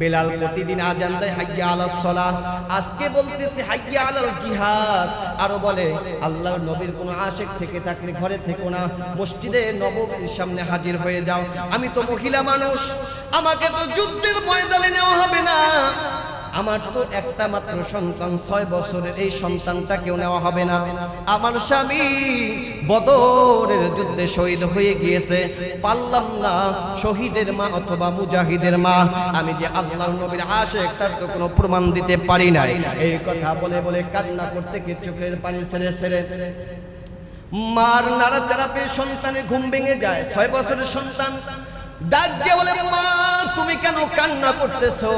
বেলাল প্রতিদিন আজান দেয়, হাইয়া আলাল সলা আজকে বলতেছে, হাইয়া আলাল জিহাদ। আরও বলে, আল্লাহর নবীর কোন আশেক থেকে থাকলে ঘরে থেকো না। মসজিদে নববীর সামনে হাজির হয়ে যাও। আমি তো মহিলা মানুষ। আমাকে তো যুদ্ধের ময়দানে নেওয়া হবে না। আমার তো একটা মাত্র সন্তান, ছয় বছরের এই সন্তানটাকেও নেওয়া হবে না। আমার স্বামী বদরের যুদ্ধে শহীদ হয়ে গিয়েছে। পারলাম না শহীদের মা অথবা মুজাহিদের মা। আমি যে আল্লাহ নবীর আশেক, তার তো কোনো প্রমাণ দিতে পারি নাই। এই কথা বলে বলে কান্না করতে গিয়ে চোখের পানি ছেড়ে ছেড়ে মার নাড়াচাড়া পেয়ে সন্তানের ঘুম ভেঙে যায়। ছয় বছরের সন্তান ডাক দিয়ে বলে, মা, তুমি কেন কান্না করতেছো?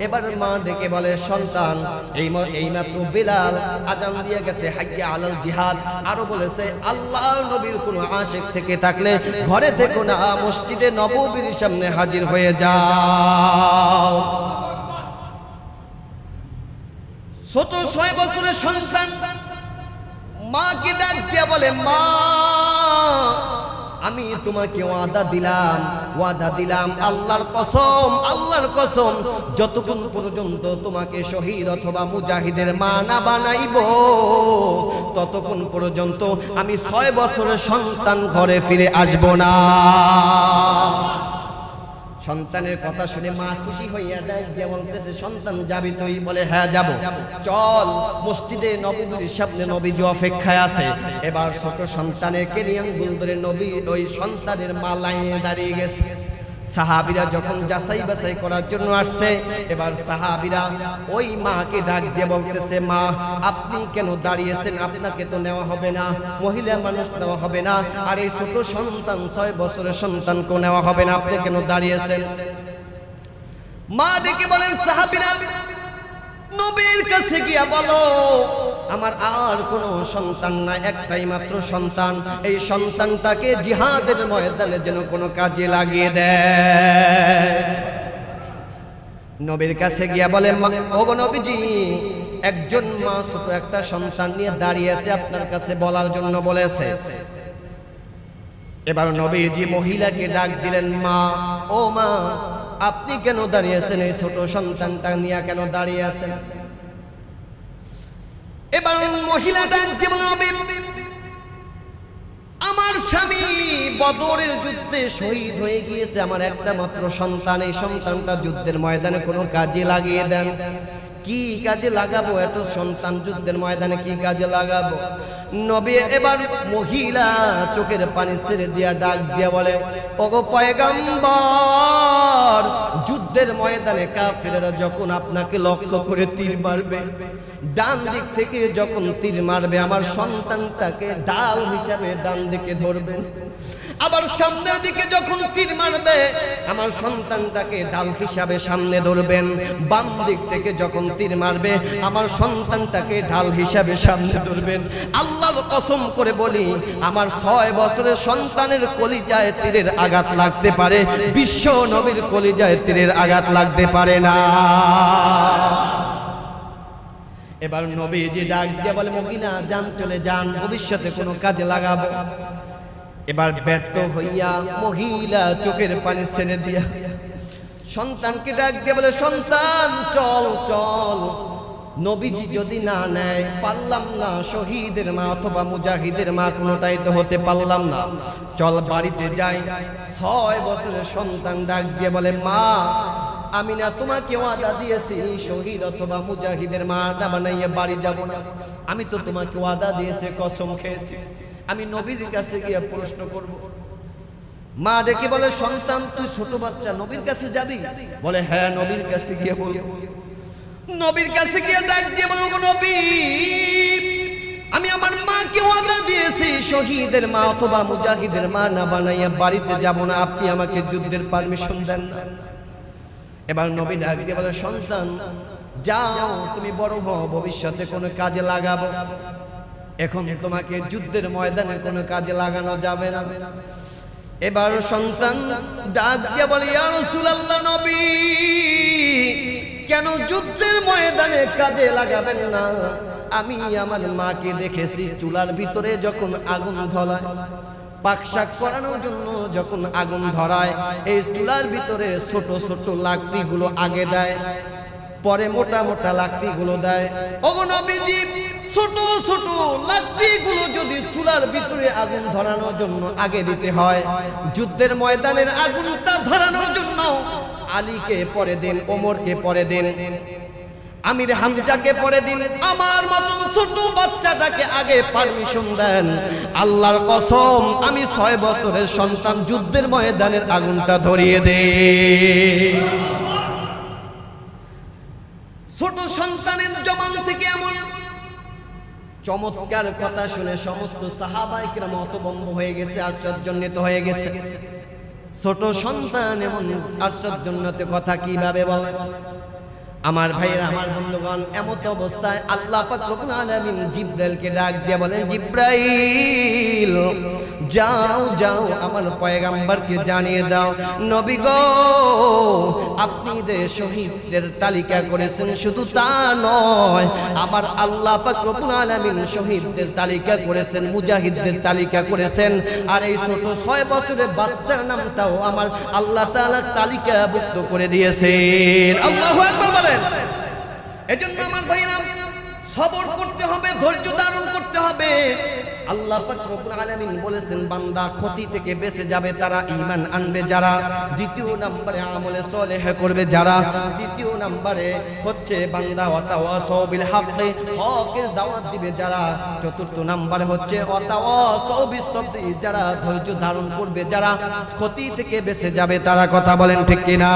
এবার মা ডেকে বলে, সন্তান, এই ম- এই মাত্র বিলাল আজান দিয়ে গেছে, হাইয়া আলাল জিহাদ। আরও বলেছে, আল্লাহ নবীর কোন আশেক থেকে থাকলে ঘরে থেকো না, মসজিদে নববীর সামনে হাজির হয়ে যাও। ছোট ছয় বছরের সন্তান মাকে ডাক দিয়া বলে, মা, আমি তোমাকে ওয়াদা দিলাম ওয়াদা দিলাম, আল্লাহর কসম আল্লাহর কসম, যতক্ষণ পর্যন্ত তোমাকে শহীদ অথবা মুজাহিদের মা না বানাইব, ততক্ষণ পর্যন্ত আমি ছয় বছরের সন্তান ঘরে ফিরে আসব না। সন্তানের কথা শুনে মা খুশি হইয়া ডাক দিয়ে বলতেছে সন্তান যাবি তুই? বলে হ্যাঁ যাব। চল মসজিদে নবীর সামনে নবীজি অপেক্ষায় আছে। এবার ছোট সন্তানের কেরিয়াম গুলদরে নবী ওই সন্তানের মা লাইনে দাঁড়িয়ে গেছে। সাহাবিরা যখন যাচাই বাছাই করার জন্য আসছে, এবার সাহাবিরা ওই মাকে ডাক দিয়ে বলতেছে, মা, আপনি কেন দাঁড়িয়েছেন? আপনাকে তো নেওয়া হবে না, মহিলা মানুষ নেওয়া হবে না, আর এই ছোট সন্তান, ছয় বছরের সন্তানকে নেওয়া হবে না, আপনি কেন দাঁড়িয়েছেন? মা ডেকে বলেন, সাহাবিরা, নবীর কাছে গিয়া বলো আমার আর কোনো সন্তান নাই, একটাই মাত্র সন্তান। এই সন্তানটাকে জিহাদের ময়দানে যেন কোনো কাজে লাগিয়ে দেয়। নবীর কাছে গিয়া বলে, "মা- ওগো একজন মা ছোট একটা সন্তান নিয়ে দাঁড়িয়ে আছে, আপনার কাছে বলার জন্য বলেছে। এবার নবীজি মহিলাকে ডাক দিলেন, মা, ও মা, আপনি কেন দাঁড়িয়েছেন এই ছোট সন্তানটা নিয়ে কেন দাঁড়িয়ে আছেন? এবার মহিলা ডাক বলেন আমার স্বামী বদরের যুদ্ধে শহীদ হয়ে গিয়েছে। আমার একটা মাত্র সন্তান, এই সন্তানটা যুদ্ধের ময়দানে কোনো কাজে লাগিয়ে দেন। কি কাজে লাগাবো? এত সন্তান যুদ্ধের ময়দানে কি কাজে লাগাবো? নবী এবার মহিলা চোখের পানি ছেড়ে দিয়া ডাক দিয়া বলে, ওগো পয়গাম্বর যুদ্ধের ময়দানে, কাফেরেরা যখন আপনাকে লক্ষ্য করে তীর মারবে, ডান দিক থেকে যখন তীর মারবে, আমার সন্তানটাকে ডাল হিসাবে ডান দিকে ধরবেন। আবার সামনের দিকে যখন তীর মারবে, আমার সন্তানটাকে ডাল হিসাবে সামনে ধরবেন। বাম দিক থেকে যখন তীর মারবে, আমার সন্তানটাকে ঢাল হিসাবে সামনে ধরবেন। আল্লাহর কসম করে বলি, আমার ছয় বছরের সন্তানের কলিজায় তীরের আঘাত লাগতে পারে। বিশ্ব নবীর কলিজায় তীরের আঘাত লাগতে পারে না। এবার নবীজি ডাক দিয়ে বলে মহিলা যান, চলে যান, ভবিষ্যতে কোনো কাজে লাগাবো। এবার ব্যর্থ হইয়া মহিলা চোখের পানি ছেড়ে দিয়া সন্তানকে ডাক দিয়ে বলে, সন্তান, চল চল। নবীজি যদি না নেয়, পারলাম না, শহীদের মা অথবা মুজাহিদের মা কোনোটাই তো হতে পারলাম না। চল বাড়িতে যাই। ছয় বছরের সন্তান ডাক দিয়ে বলে, মা আমি না তোমাকে ওয়াদা দিয়েছি শহীদ অথবা মুজাহিদের মা না বানাইয়া বাড়ি যাব না। আমি তো তোমাকে ওয়াদা দিয়েছি, কসম খেয়েছি। আমি নবীর কাছে গিয়ে প্রশ্ন করব, মা ডেকে বলে, সন্তান, তুই ছোট বাচ্চা, নবীর কাছে যাবি? বলে হ্যাঁ নবীর কাছে গিয়ে বলব। নবীর কাছে গিয়ে ডাক দিয়ে বলো নবী, আমি আমার মাকে ওয়াদা দিয়েছি শহীদের মা অথবা মুজাহিদের মা না বানাইয়া বাড়িতে যাব না। আপনি আমাকে যুদ্ধের পারমিশন দেন না। এবার নবী ডাক দিয়ে বলে, সন্তান, যাও, তুমি বড় হও, ভবিষ্যতে কোনো কাজে লাগাবো। এখন তোমাকে যুদ্ধের ময়দানে কোনো কাজে লাগানো যাবে না। এবার সন্তান ডাক দিয়ে বলে, ইয়া রাসূলুল্লাহ নবী, কেন যুদ্ধের ময়দানে কাজে লাগাবেন না? আমি আমার মাকে দেখেছি, চুলার ভিতরে যখন আগুন ধলায় পাকশাক করানোর জন্য যখন আগুন ধরায়, এই চুলার ভিতরে ছোট ছোট লাকড়িগুলো আগে দেয়, পরে মোটা মোটা লাকড়িগুলো দেয়। নবীজি, ছোট ছোট লাকড়িগুলো যদি চুলার ভিতরে আগুন ধরানোর জন্য আগে দিতে হয়, যুদ্ধের ময়দানের আগুন আগুনটা ধরানোর জন্য আলীকে পরে দিন, ওমরকে পরে দিন। আমির হামজাকে পরে দিন আমার মতন ছোট বাচ্চাটাকে আগে পারমিশন দেন। আল্লাহর কসম, আমি ছয় বছরের সন্তান যুদ্ধের ময়দানের আগুনটা ধরিয়ে দে ছোট সন্তানের জবান থেকে এমন চমৎকার কথা শুনে সমস্ত সাহাবাইকরা মতবম্ব হয়ে গেছে আশ্চর্যান্বিত হয়ে গেছে। ছোট সন্তান এমন আশ্চর্যান্বিত কথা কীভাবে বলে? আমার ভাইয়েরা। আমার বন্ধুগণ এমত অবস্থায় আল্লাহ পাক রব্বুল আলামিন জিব্রাইলকে ডাক দিয়ে বলেন জিব্রাইল! যাও যাও, আমার পয়গাম্বরকে জানিয়ে দাও। নবী গো, আপনি যে শহীদদের তালিকা করেছেন, শুধু তা নয় আমার আল্লাহ পাক রব্বুল আলামিন শহীদদের তালিকা করেছেন, মুজাহিদদের তালিকা করেছেন। আর এই ছোট ছয় বছরের বাচ্চার নামটাও আমার আল্লাহ তাআলা তালিকাভুক্ত করে দিয়েছেন। আল্লাহু আকবার বলেন। এজন্য আমার ভাইরা, সবর করতে হবে, ধৈর্য আল্লাহ রব্বুল বলেছেন, বান্দা ক্ষতি থেকে বেঁচে যাবে, তারা ঈমান আনবে যারা। দ্বিতীয় নম্বরে আমলে সলেহ করবে যারা। দ্বিতীয় নম্বরে হচ্ছে, বান্দা ওয়াতাওয়াসাউ বিল হাক্কি হকের দাওয়াত দিবে যারা। চতুর্থ নম্বরে হচ্ছে ওয়াতাওয়াসাউ বিস সবরি যারা ধৈর্য ধারণ করবে যারা। ক্ষতি থেকে বেঁচে যাবে, তারা কথা বলেন ঠিক কিনা?